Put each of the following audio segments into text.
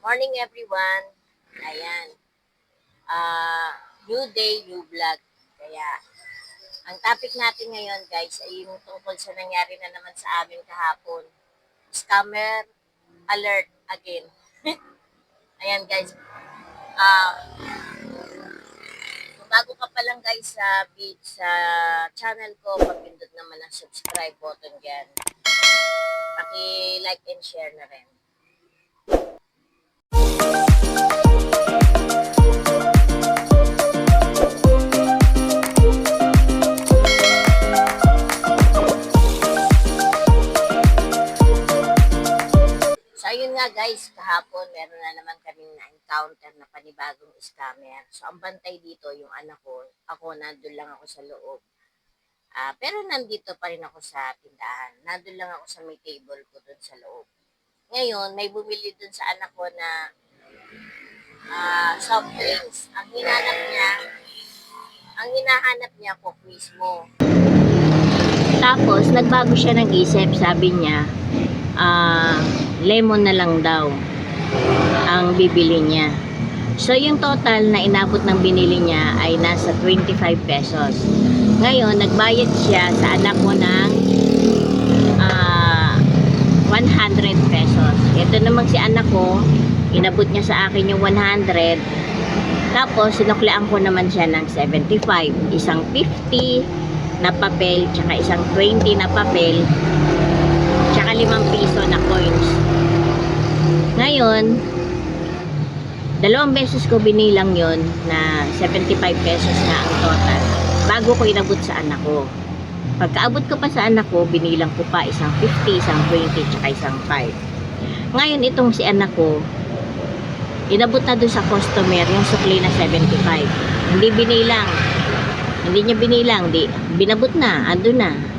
Morning everyone. Ayan. Ah, new day, new vlog. Kaya, ang topic natin ngayon guys ay yung tungkol sa nangyari na naman sa amin kahapon. Scammer alert again. Ayan guys. Kung bago ka pa lang guys sa sa channel ko, pagpindot naman ang subscribe button diyan. Paki-like and share na rin. Guys, kahapon meron na naman kaming na-encounter na panibagong scammer. So, ang bantay dito, yung anak ko, ako, nandun lang ako sa loob. Ah, pero nandito pa rin ako sa tindahan. Nandun lang ako sa may table ko dun sa loob. Ngayon, may bumili dun sa anak ko na ah, soft drinks. Ang hinanap niya, ang hinahanap niya ko mismo. Tapos, nagbago siya ng isip. Sabi niya, ah, lemon na lang daw ang bibili niya. So, yung total na inabot ng binili niya ay nasa 25 pesos. Ngayon, nagbayad siya sa anak ko ng ah, 100 pesos. Ito namang si anak ko, inabot niya sa akin yung 100. Tapos, sinuklian ko naman siya ng 75. Isang 50 na papel, tsaka isang 20 na papel, tsaka 5 piso na coins. Ngayon, dalawang beses ko binilang yon na 75 pesos na ang total bago ko inabot sa anak ko. Pagkaabot ko pa sa anak ko, binilang ko pa isang 50, isang 20, tsaka isang 5. Ngayon, itong si anak ko, inabot na doon sa customer yung sukli na 75. Hindi binilang. Hindi niya binilang. Di, binabot na. Ando na.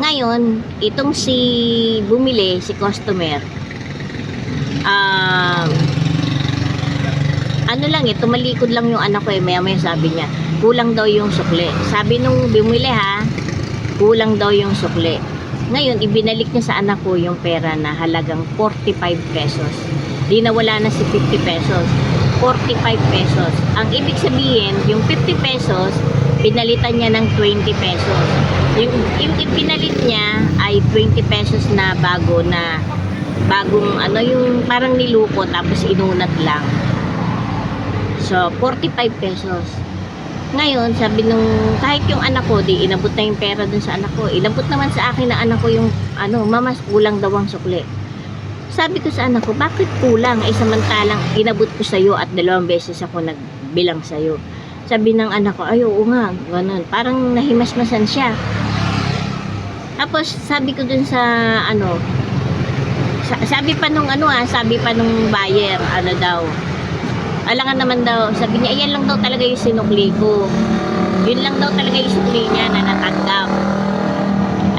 Ngayon, itong si bumili, si customer, um, ano lang eh, tumalikod lang yung anak ko eh, maya maya sabi niya, kulang daw yung sukli. Sabi nung bumili ha, kulang daw yung sukli. Ngayon, ibinalik niya sa anak ko yung pera na halagang 45 pesos. Di nawala na si 50 pesos. 45 pesos. Ang ibig sabihin, yung 50 pesos, pinalitan niya ng 20 pesos. Yung, yung pinalit niya ay 20 pesos na bago na bagong ano yung parang niluko tapos inunat lang. So, 45 pesos. Ngayon, sabi nung, kahit yung anak ko, di inabot na yung pera dun sa anak ko. Inabot naman sa akin na anak ko yung, ano, mamas, kulang daw ang sukli. Sabi ko sa anak ko, bakit kulang? Ay samantalang inabot ko sa'yo at dalawang beses ako nagbilang sa'yo. Sabi ng anak ko, ay oo nga, ganun. Parang nahimasmasan siya. Tapos, sabi ko dun sa, ano, sa- sabi pa nung ano ah, sabi pa nung buyer, ano daw, alangan naman daw, sabi niya, ayan lang daw talaga yung sinukli ko. Yun lang daw talaga yung sukli niya na natanggap.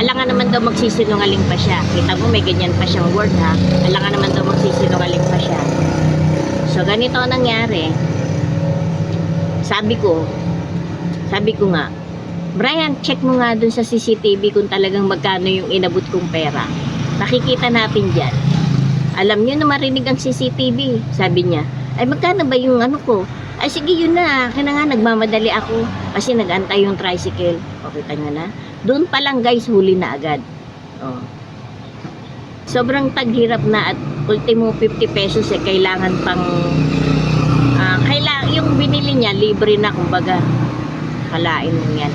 Alangan naman daw magsisinungaling pa siya. Kita mo, may ganyan pa siyang word ha. Alangan naman daw magsisinungaling pa siya. So, ganito ang nangyari. Sabi ko, sabi ko nga, Brian, check mo nga dun sa CCTV kung talagang magkano yung inabot kong pera. Nakikita natin dyan. Alam niyo na marinig ang CCTV, sabi niya. Ay, magkano ba yung ano ko? Ay, sige, yun na. Kaya nga, nagmamadali ako. Kasi nag-antay yung tricycle. O, kita nyo na. Doon pa lang, guys, huli na agad. O. Sobrang taghirap na at ultimo 50 pesos eh, kailangan pang ah kailangan, yung binili niya, libre na, kumbaga. Kalain mo yan.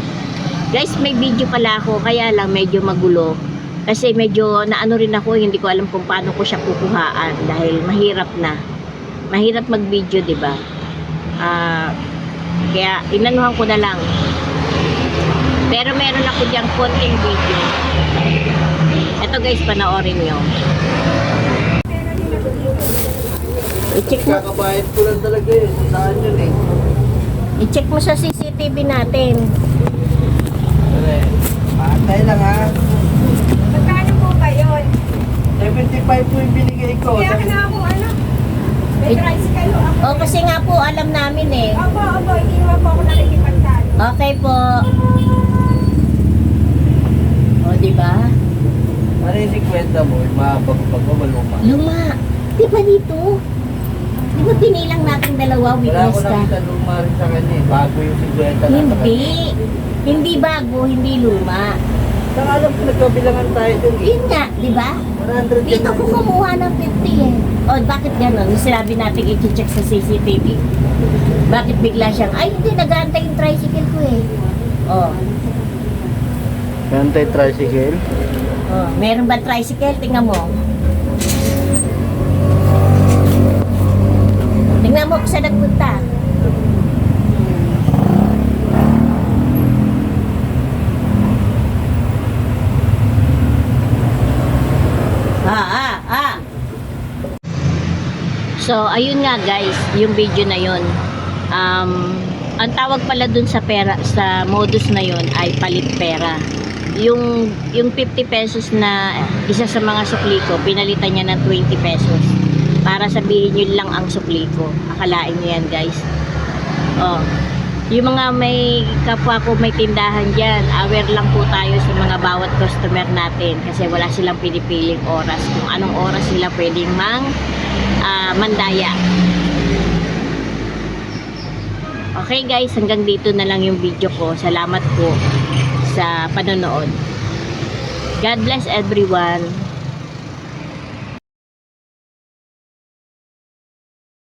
Guys, may video pala ako, kaya lang medyo magulo. Kasi medyo naano rin ako, hindi ko alam kung paano ko siya kukuhaan dahil mahirap na. Mahirap mag-video, 'di ba? Ah, kaya inanuhan ko na lang. Pero meron ako diyang konting video. Ito guys, panoorin nyo. I-check mo, Kakabayad ko lang talaga eh. Saan yun eh? i-check mo sa CCTV natin. Patay lang ha. Magkano po ba yun? 75 po yung binigay ko. Kaya ka na ako ano? May tricycle ako. O, kasi nga po, alam namin eh. Opo, opo, hindi naman po ako nakikipagtalo. Okay po. O, di ba? Ano yung 50 mo? Yung Mahabag-bag mo, maluma. Luma. Di ba dito? Di ba tinilang natin dalawa, Wala witness ko ka? nakita luma rin sa kanya eh. Bago yung 50 na sa Hindi. Hindi bago, hindi luma. Saka alam ko nagkabilangan tayo dun eh. Yun nga, di ba? 100 Dito ko kumuha ng 50 eh. O, bakit gano'n? Yung sinabi natin i-check sa CCTV. Bakit bigla siyang, ay hindi, nag-aantay yung tricycle ko eh. Oh, Gantay tricycle. oh. Meron ba tricycle? Tingnan mo. Saan nagpunta. Ah, ah, ah. So, ayun nga guys, yung video na yun. Um, ang tawag pala dun sa pera, sa modus na yun ay palit pera. Yung, yung 50 pesos na isa sa mga sukli ko, pinalitan niya ng 20 pesos. Para sabihin yun lang ang sukli ko. Akalain niyo yan guys. Oh. Yung mga may kapwa ko may tindahan dyan, aware lang po tayo sa mga bawat customer natin kasi wala silang pinipiling oras kung anong oras sila pwedeng mang ah, mandaya. Okay guys, hanggang dito na lang yung video ko. Salamat po sa panonood. God bless everyone.